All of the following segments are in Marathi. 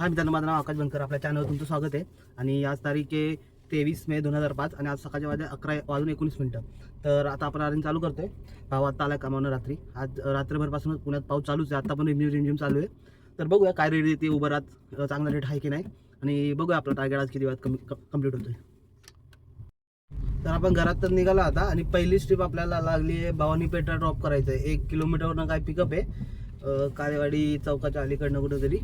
हा मित्रांनो माझं नाव आकाश बनकर आपल्या चॅनलवर तुमचं स्वागत आहे. आणि आज तारीख आहे तेवीस मे दोन हजार पाच आणि आज सकाळच्या वाजे अकरा वाजून एकोणीस मिनटं. तर आता आपण आर्यन चालू करतोय. भाव आता आला कामावनं रात्री. आज रात्रभरपासूनच पुण्यात पाऊस चालूच आहे. आता पण रिमझिम रिमझिम चालू आहे. तर बघूया काय रेट येते उबरात चांगला रेट आहे की नाही. आणि बघूया आपला टार्गेट आज किती वेळात कमी कंप्लीट होतोय. तर आपण घरात तर निघाला आता. आणि पहिली स्ट्रीप आपल्याला लागली आहे भवानी पेठा ड्रॉप करायचं आहे एक किलोमीटरवरनं काय पिकअप आहे. अं, काळेवाडी चौकाच्या अलीकडनं कुठंतरी.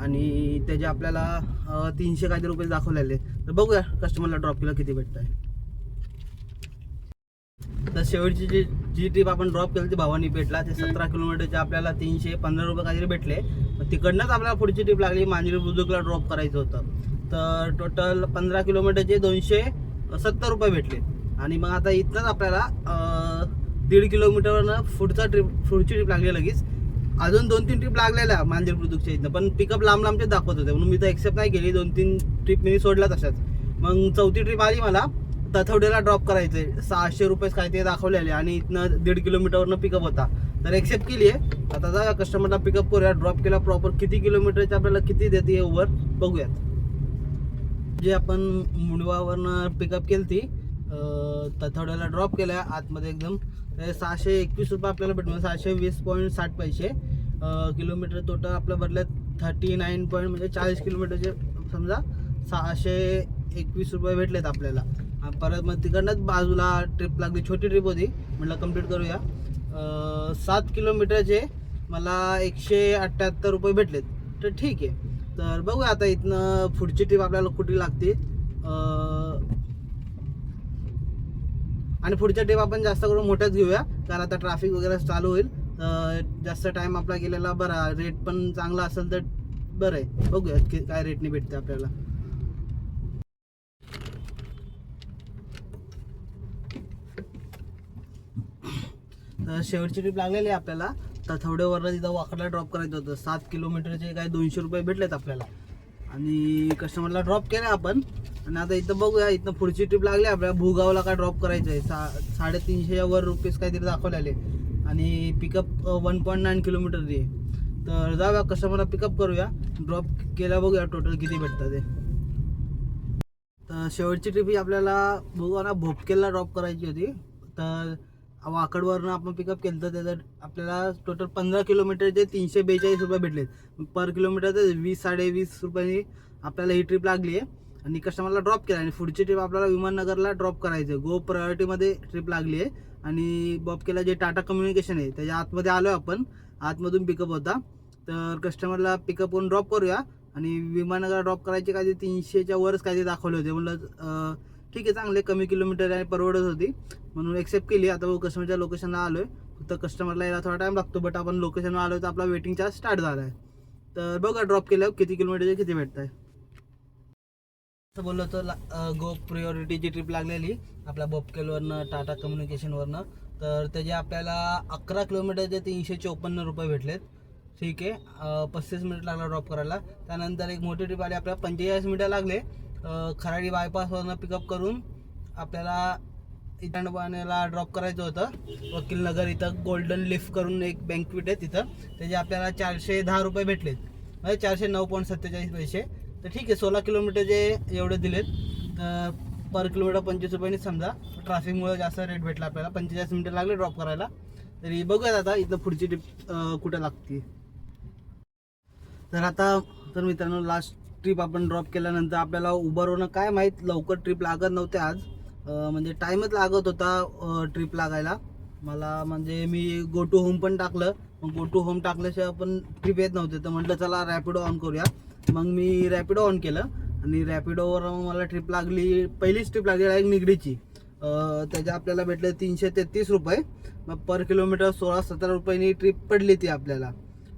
आणि त्याचे आपल्याला तीनशे काहीतरी रुपये दाखवलेले. तर बघूया कस्टमरला ड्रॉप केलं किती भेटत आहे तर शेवटची जी जी ट्रिप आपण ड्रॉप केली ती भवानी पेठला. ते सतरा किलोमीटरचे आपल्याला तीनशे पंधरा रुपये काहीतरी भेटले. तिकडनंच आपल्याला पुढची ट्रिप लागली मांजरी बुजुकला ड्रॉप करायचं होतं. तर टोटल पंधरा किलोमीटरचे दोनशे सत्तर रुपये भेटले. आणि मग आता इथनंच आपल्याला दीड किलोमीटरवरनं पुढचा ट्रिप पुढची ट्रिप लागली लगेच. अजून दोन तीन ट्रिप लागलेल्या मांजर बुद्रुकच्या इथनं. पण पिकअप लांब लांबचे दाखवत होते. म्हणून मी तर एक्सेप्ट नाही केली. दोन तीन ट्रिप मी सोडला तशाच. मग चौथी ट्रिप आली मला. तथवडेला ड्रॉप करायचे. सहाशे रुपये काय ते दाखवलेले. आणि इथनं दीड किलोमीटरवरनं पिकअप होता. तर एक्सेप्ट केली आहे आता जा कस्टमरला पिकअप करूया. ड्रॉप केला प्रॉपर किती किलोमीटरचे आपल्याला किती देते ओव्हर बघूयात. जे आपण मुंडवावरनं पिकअप केली ती तथवड्याला ड्रॉप केला आतमध्ये एकदम सहाशे एकवीस रुपये आपल्याला भेटणार. सहाशे वीस पॉईंट साठ पैसे. किलोमीटर टोटल आपलं बदल्यात थर्टी नाईन पॉईंट म्हणजे चाळीस किलोमीटरचे. समजा सहाशे एकवीस रुपये भेटलेत आपल्याला. परत मग तिकडनंच बाजूला ट्रिप लागली छोटी ट्रिप होती. म्हटलं कंप्लीट करूया. सात किलोमीटरचे मला एकशे अठ्ठ्याहत्तर रुपये भेटलेत. तर ठीक आहे. तर बघूया आता इथनं पुढची ट्रिप आपल्याला कुठे लागते. आणि पुढच्या ट्रिप आपण जास्त करून मोठ्याच घेऊया. कारण आता ट्रॅफिक वगैरे चालू होईल. तर जास्त टाइम आपला गेलेला बरा. रेट पण चांगला असेल तर बरं आहे. बघूया की काय रेटने भेटते आपल्याला. तर शेवटची ट्रिप लागलेली आहे आपल्याला. तर थवड्यावरनं तिथं वाकडला ड्रॉप करायचं होतं. सात किलोमीटरचे काय दोनशे रुपये भेटलेत आपल्याला. आणि कस्टमरला ड्रॉप केला आपण. आणि आता इथं बघूया इथं पुढची ट्रिप लागली आपल्याला. भूगावला काय ड्रॉप करायचं आहे सा साडेतीनशे वर रुपीज काहीतरी दाखवलेले. आणि pickup one point nine kilometre आहे. तर जाऊया कस्टमरला पिकअप करूया. ड्रॉप केला बघूया टोटल किती भेटतं ते. तर शेवटची ट्रिप ही आपल्याला बघू ना भोपकेला ड्रॉप करायची होती. तर वाकडवरनं आपण पिकअप केलं तर त्याचं आपल्याला टोटल पंधरा किलोमीटरचे तीनशे बेचाळीस रुपये भेटलेत. पर किलोमीटरचे वीस साडेवीस रुपयांनी आपल्याला ही ट्रिप लागली आहे. आणि कस्टमरला ड्रॉप केला आणि पुढची ट्रिप आपल्याला विमाननगरला ड्रॉप करायचं गो प्रायोरिटीमध्ये ट्रिप लागली आहे. आणि बॉबकेला जे टाटा कम्युनिकेशन आहे त्याच्या आतमध्ये आलो आहे आपण. आतमधून पिकअप होता. तर कस्टमरला पिकअप करून ड्रॉप करूया. आणि विमाननगर ड्रॉप करायचे ते तीनशेच्या वरच काहीतरी दाखवले होते. म्हणलं ठीक आहे चांगले कमी किलोमीटर आणि परवडत होती. म्हणून एक्सेप्ट केली. आता बघू कस्टमरच्या लोकेशनला आलो आहे फक्त कस्टमरला यायला थोडा टाइम लागतो बट आपण लोकेशनवर आलो तर आपला वेटिंग चार्ज स्टार्ट झाला आहे तर बघा ड्रॉप केल्यावर किती किलोमीटरचे किती भेटत आहे असं बोललो तर गो प्रिओरिटीची ट्रिप लागलेली आपल्या बोपकेलवरनं टाटा कम्युनिकेशनवरनं तर त्याचे आपल्याला अकरा किलोमीटरचे तीनशे चोपन्न रुपये भेटलेत. ठीक आहे. पस्तीस मिनिट लागला ड्रॉप करायला. त्यानंतर एक मोठी ट्रिप आली आपल्याला पंचेचाळीस मिनिटं लागले. खराडी बायपासवरनं पिकअप करून आपल्याला इथं ड्रॉप करायचं होतं. वकील नगर इथं गोल्डन लिफ्ट करून एक बँकविट आहे तिथं. त्याचे आपल्याला चारशे दहा रुपये भेटलेत. म्हणजे चारशे नऊ पॉईंट सत्तेचाळीस पैसे. तर ठीक आहे सोळा किलोमीटरचे एवढे दिलेत तर पर किलोमीटर पंचवीस रुपयाने समजा ट्रॅफिकमुळे जास्त रेट भेटला आपल्याला. पंचेचाळीस मिनिटं लागले ड्रॉप करायला. तरी बघूयात आता इथं पुढची ट्रिप कुठं लागते. तर आता तर मित्रांनो लास्ट ट्रिप आपण ड्रॉप केल्यानंतर आपल्याला उबरवणं काय माहीत लवकर ट्रिप लागत नव्हते आज. म्हणजे टाईमच लागत होता ट्रिप लागायला. मला म्हणजे मी गो टू होम पण टाकलं. मग गो टू होम टाकल्याशिवाय आपण ट्रिप येत नव्हते. तर म्हटलं चला रॅपिडो ऑन करूया. मग मी रॅपिडो ऑन केलं. आणि रॅपिडोवर मला ट्रिप लागली. पहिलीच ट्रिप लागली एक निगडीची. त्याच्या आपल्याला भेटले तीनशे तेहतीस रुपये. मग पर किलोमीटर सोळा सतरा रुपयांनी ट्रिप पडली ती आपल्याला.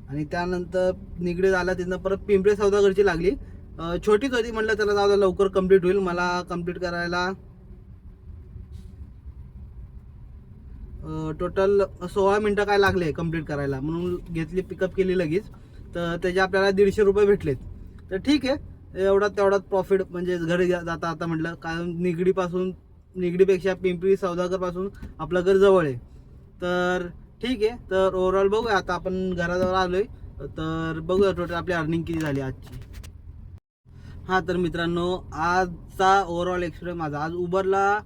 आणि त्यानंतर निगडीत आला तिथनं परत पिंपळे सौदागरची लागली. छोटी छोटीच होती म्हटलं त्याला जाऊ द्या, लवकर कंप्लीट होईल. मला कंप्लीट करायला टोटल सोळा मिनटं काय लागले कंप्लीट करायला. म्हणून घेतली पिकअप केली लगेच. तर त्याचे आपल्याला दीडशे रुपये भेटलेत. तर ठीक आहे. एवढा तेवढाच प्रॉफिट म्हणजे घरी जा- जाता आता म्हटलं कारण निगडीपासून निगडीपेक्षा पिंपरी सौदागरपासून आपलं घर जवळ आहे. तर ठीक आहे. तर ओव्हरऑल बघूया. आता आपण घराजवळ आलो आहे तर बघूया टोटल आपली अर्निंग किती झाली आजची. हां तर मित्रांनो आजचा ओव्हरऑल एक्सपिरियन्स माझा. आज उबरला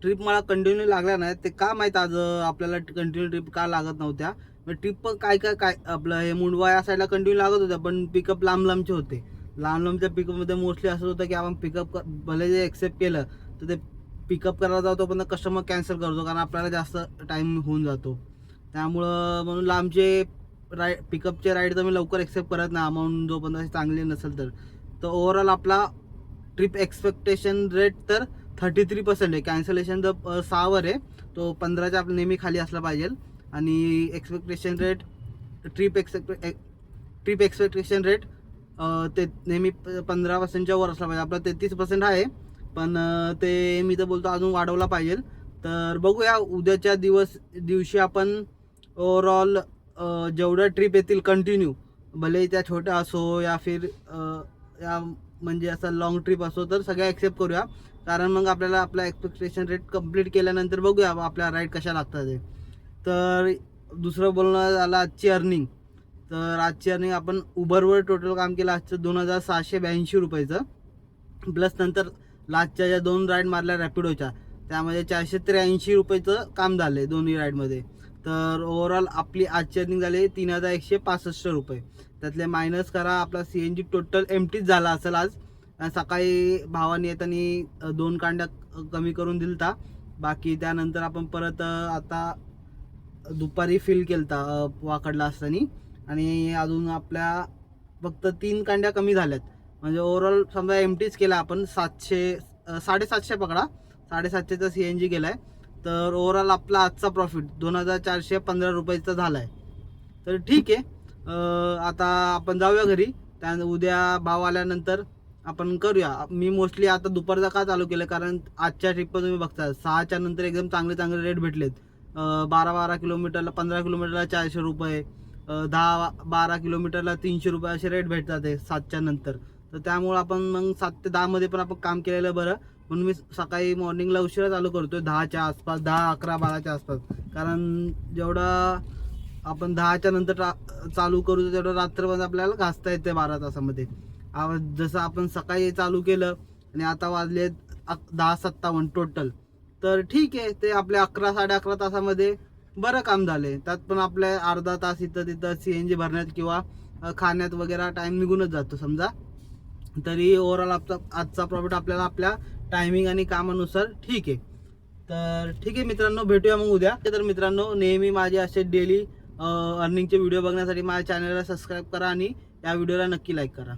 ट्रिप मला कंटिन्यू लागल्या नाही. ते का माहीत आज आपल्याला कंटिन्यू ट्रिप का लागत नव्हत्या. ट्रिप पण काय काय काय आपलं हे मुंडवा या साईडला कंटिन्यू लागत होत्या पण पिकअप लांब लांबचे होते. लांब लांबच्या पिकअपमध्ये मोस्टली असं होतं की आपण पिकअप भले जे एक्सेप्ट केलं तर ते पिकअप करायला जातो पण कस्टमर कॅन्सल करतो कारण आपल्याला जास्त टाईम होऊन जातो. त्यामुळं म्हणून लांबचे राय पिकअपचे राईड तर मी लवकर एक्सेप्ट करत नाही अमाऊंट जोपर्यंत चांगली नसेल तर. तर ओव्हरऑल आपला ट्रिप एक्सपेक्टेशन रेट तर थर्टी थ्री पर्सेंट आहे कॅन्सलेशन जर सहावर आहे. तो पंधराच्या आपलं नेहमी खाली असला पाहिजे. आणि expectation rate trip except trip expectation rate ते नेहमी प- पंधरा पर्सेंटच्या वर असला पाहिजे. आपला तेहतीस पर्सेंट आहे पण ते मी तर बोलतो अजून वाढवला पाहिजे. तर बघूया उद्याच्या दिवस दिवशी आपण ओवरऑल जेवढ्या ट्रिप येतील कंटिन्यू भले त्या छोट्या असो या फिर या म्हणजे असं लॉंग ट्रिप असो तर सगळ्या ॲक्सेप्ट करूया. कारण मग आपल्याला आपला एक्सपेक्टेशन रेट कंप्लीट केल्यानंतर बघूया आपल्या राईड कशा लागतात ते. तर दुसरं बोलणं झालं आजची अर्निंग तर आजची आपण उबरवर टोटल काम केलं आजचं दोन हजार सहाशे ब्याऐंशी रुपयाचं. प्लस नंतर लास्टच्या ज्या दोन राईड मारल्या रॅपिडोच्या त्यामध्ये चारशे त्र्याऐंशी रुपयाचं काम झालं आहे दोन्ही राईडमध्ये तर ओव्हरऑल आपली आजची अर्निंग झाली तीन हजार एकशे पासष्ट रुपये. त्यातले मायनस करा आपला सी एन जी टोटल एमटीच झाला असेल आज. सकाळी भावाने येताना दोन कांड्या कमी करून दिलता. बाकी त्यानंतर आपण परत आता दुपारी फील केलता वाकडला असताना आणि अजून आपल्या फक्त तीन कांड्या कमी झाल्यात. म्हणजे ओव्हरऑल समजा एम टीच केला आपण सातशे साडेसातशे पकडा. साडेसातशेचा सी एन जी गेला आहे तर ओव्हरऑल आपला आजचा प्रॉफिट दोन हजार चारशे पंधरा रुपयाचा झाला आहे तर ठीक आहे. आता आपण जाऊया घरी. त्या उद्या भाव आल्यानंतर आपण करूया. मी मोस्टली आता दुपारचा का चालू केलं? कारण आजच्या ट्रिपवर तुम्ही बघता सहाच्या नंतर एकदम चांगले चांगले रेट भेटलेत. बारा बारा किलोमीटरला पंधरा किलोमीटरला चारशे रुपये. दहा बारा किलोमीटरला तीनशे रुपये असे रेट भेटतात आहे सातच्या नंतर. तर त्यामुळं आपण मग सात ते दहामध्ये पण आपण काम केलेलं बरं. म्हणून मी सकाळी मॉर्निंगला उशिरा चालू करतोय दहाच्या आसपास दहा अकरा बाराच्या आसपास. कारण जेवढं आपण दहाच्या नंतर रा- चालू करू तेवढं रात्रभर आपल्याला घासता येते बारा तासामध्ये. जसं आपण सकाळी चालू केलं आणि आता वाजले अक- दहा सत्तावन्न टोटल तर ठीक आहे ते आपल्या अकरा साडे अकरा तासामध्ये बरं काम झाले त्यात पण आपल्या अर्धा तास इथं तिथं सी एन जी भरण्यात किंवा खाण्यात वगैरे टाईम निघूनच जातो समजा. तरी ओव्हरऑल आपचा आजचा प्रॉफिट आपल्याला आपल्या टायमिंग आणि कामानुसार ठीक आहे. तर ठीक आहे मित्रांनो भेटूया मग उद्या. तर मित्रांनो नेहमी माझे असे डेली अर्निंगचे व्हिडिओ बघण्यासाठी माझ्या चॅनलला सबस्क्राईब करा आणि या व्हिडिओला नक्की लाईक करा.